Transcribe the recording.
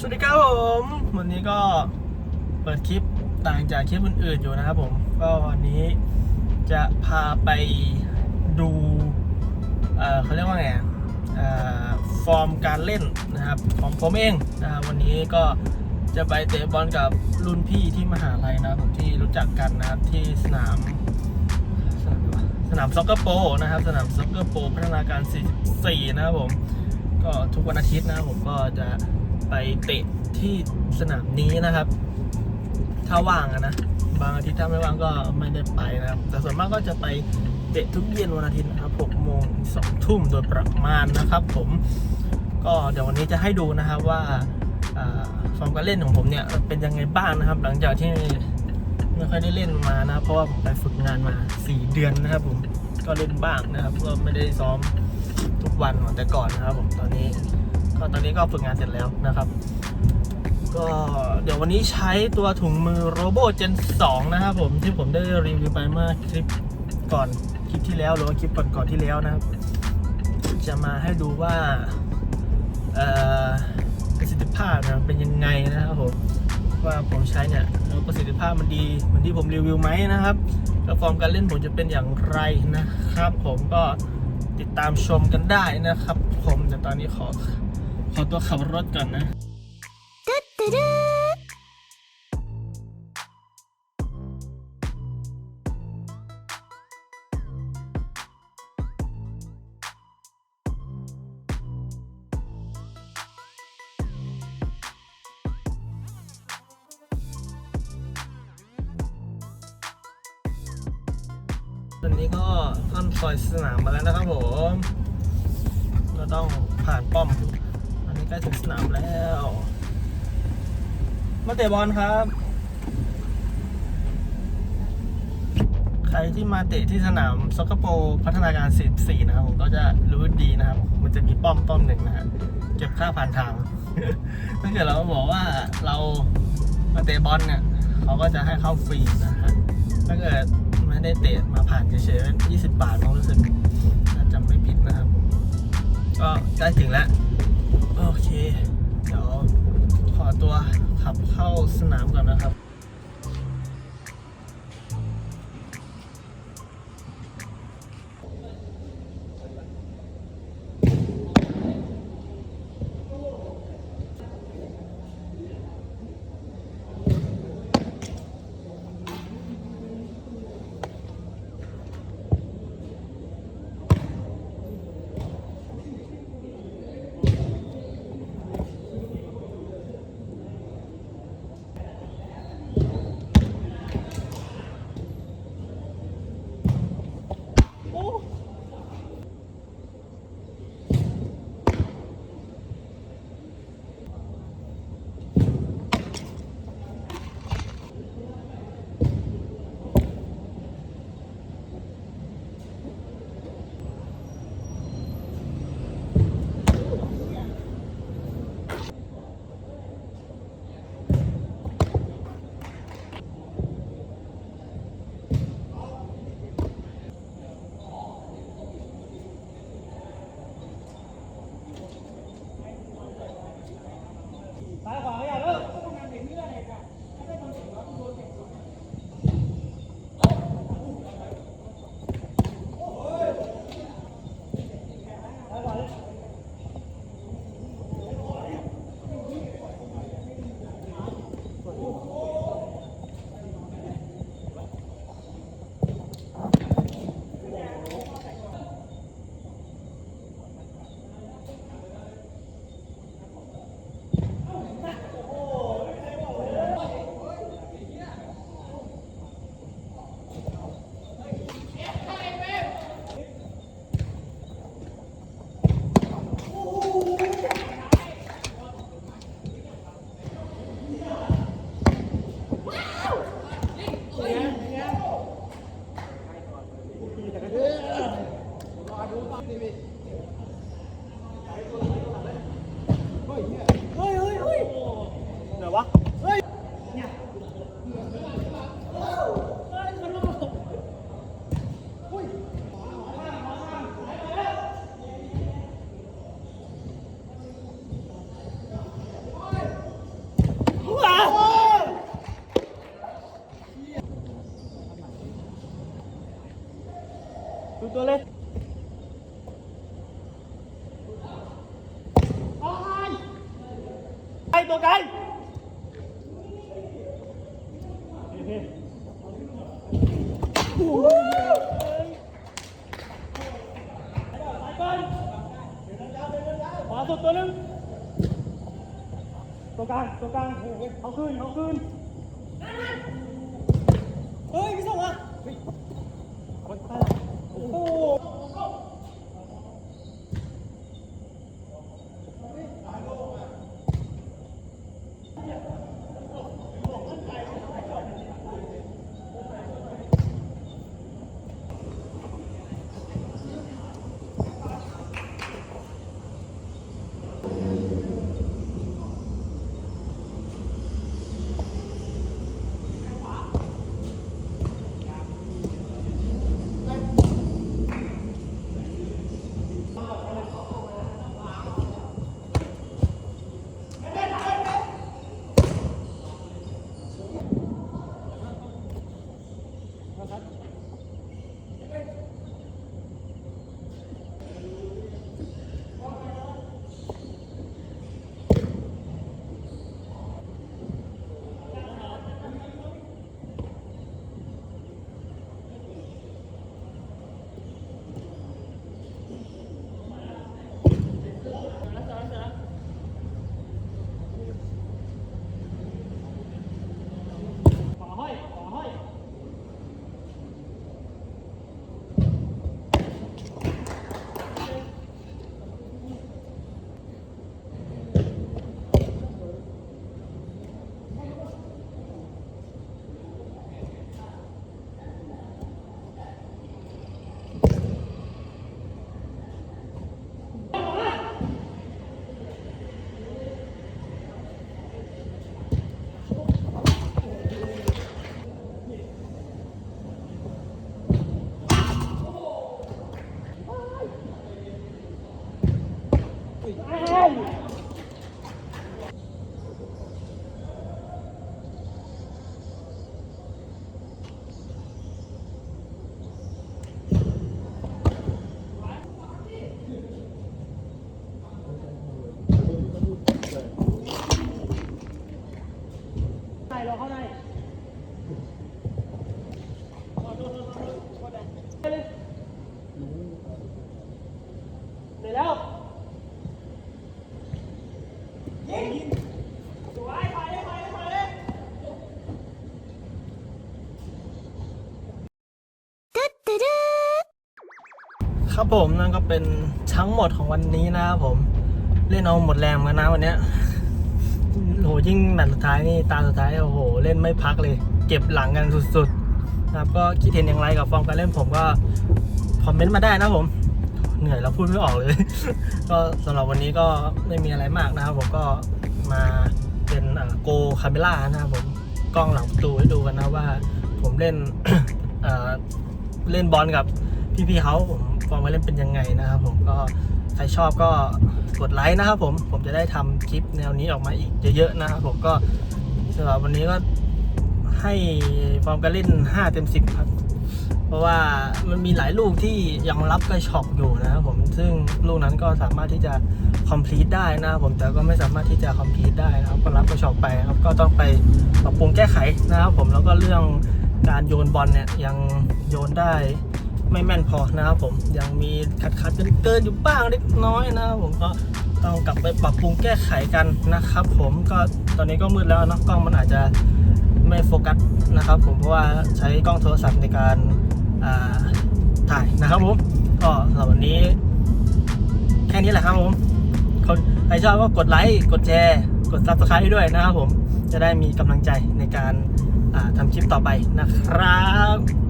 สวัสดีครับผม วันนี้ก็เปิดคลิปต่างจากคลิปอื่นๆอยู่นะครับผม ก็วันนี้จะพาไปดู เออเขาเรียกว่าไงฟอร์มการเล่นนะครับของผมเองนะครับวันนี้ก็จะไปเตะบอลกับรุ่นพี่ที่มหาลัยนะครับผมที่รู้จักกันนะครับที่สนามสนามอะไรวะสนามซ็อกเกอร์โปนะครับ สนามซ็อกเกอร์โปพัฒนาการ 44 นะครับผม ก็ทุกวันอาทิตย์นะครับผมก็จะ ไปเตะที่สนามนี้นะครับ ถ้าว่างนะ บางอาทิตย์ถ้าไม่ว่างก็ไม่ได้ไปนะครับ แต่ส่วนมากก็จะไปเตะทุกเย็นวันอาทิตย์นะครับ6โมง2ทุ่มโดยประมาณนะครับ ผมก็เดี๋ยววันนี้จะให้ดูนะครับว่าฟอร์มการเล่นของผมเนี่ยเป็นยังไงบ้างนะครับ หลังจากที่ไม่ค่อยได้เล่นมานะครับเพราะว่าผมไปฝึกงานมา 4 เดือนนะครับ ผมก็เล่นบ้างนะครับก็ไม่ได้ซ้อมทุกวันเหมือนแต่ก่อนนะครับ ผมตอนนี้ ก็ตอนนี้ก็ฝึกงานเสร็จแล้วนะครับ ก็เดี๋ยววันนี้ใช้ตัวถุงมือ Robo Gen 2นะครับผมที่ผมได้รีวิวไปเมื่อคลิปก่อนคลิปที่แล้วหรือว่าคลิปก่อนก่อนๆที่แล้วนะครับ จะมาให้ดูว่าประสิทธิภาพนะเป็นยังไงนะครับผมว่าผมใช้เนี่ยประสิทธิภาพมันดีเหมือนที่ผมรีวิวไหมนะครับแล้วฟอร์มการเล่นผมจะเป็นอย่างไรนะครับ ผมก็ติดตามชมกันได้นะครับ ผมแต่ตอนนี้ขอ อตัวขับรถก่อนนะตอนนี้ก็ข้ามซอยสนามมาแล้วนะครับผม ก็ต้องผ่านป้อมอันนี้ ใกล้ถึงสนามแล้ว มาเตะบอลครับ ใครที่มาเตะที่สนามซ็อกเกอร์โปพัฒนาการ44นะครับผมก็จะรู้ดีนะครับ มันจะมีป้อมป้อมหนึ่งนะฮะเก็บค่าผ่านทางถ้าเกิดเราบอกว่าเรามาเตะบอลเนี่ยเขาก็จะให้เข้าฟรีนะฮะถ้าเกิดไม่ได้เตะมาผ่านเฉยๆ20 บาทผมรู้สึกน่าจะไม่ผิดนะครับ ก็ใกล้ถึงแล้ว โอเค เดี๋ยวขอตัวขับเข้าสนามก่อนนะครับ tôi lên. Hai hai tôi cái. สุดตัวนึงตัวกลางตัวกลางเขาขึ้นเขาขึ้น ครับผมนั่นก็เป็นทั้งหมดของวันนี้นะครับผมเล่นเอาหมดแรงมือนกันนะวันเนี้ยโหยิ่งแมตช์สุดท้ายนี่ตาสุดท้ายโอ้โห เล่นไม่พักเลย เก็บหลังกันสุดๆนะครับก็คิดเห็นอย่างไรกับฟอร์มการเล่นผมก็คอมเมนต์มาได้นะผม เหนื่อยแล้วพูดไม่ออกเลย ก็สำหรับวันนี้ก็ไม่มีอะไรมากนะครับผมก็มาเป็นโกคาเมล่านะครับผมกล้องหลังประตูให้ดูกันนะว่า ผมเล่นเล่นบอลกับพี่ๆเขาผม ฟอร์มการเล่นเป็นยังไงนะครับผมก็ใครชอบก็กดไลค์นะครับผมผมจะได้ทำคลิปแนวนี้ออกมาอีกเยอะๆนะครับผมก็สำหรับวันนี้ก็ให้ฟอร์มการเล่น 5 เต็ม 10 ครับ เพราะว่ามันมีหลายลูกที่ยังรับกระชอกอยู่นะครับผมซึ่งลูกนั้นก็สามารถที่จะ complete ได้นะครับผมแต่ก็ไม่สามารถที่จะ complete ได้นะครับก็รับกระชอกไปครับก็ต้องไปปรับปรุงแก้ไขนะครับผมแล้วก็เรื่องการโยนบอลเนี่ยยังโยนได้ ไม่แม่นพอนะครับผมยังมีขัดขัดเกินเกินอยู่บ้างเล็กน้อยนะครับผมก็ต้องกลับไปปรับปรุงแก้ไขกันนะครับ ผมก็ตอนนี้ก็มืดแล้วเนะกล้องมันอาจจะไม่โฟกัสนะครับผมเพราะว่าใช้กล้องโทรศัพท์ในการาถ่ายนะครับผมก็สำหรับวันนี้ แค่นี้แหละครับผมคนใครชอบก็กดไลค์กดแชร์กด subscribe ให้ด้วยนะครับผมจะได้มีกำลังใจในการาทำคลิปต่อไปนะครับ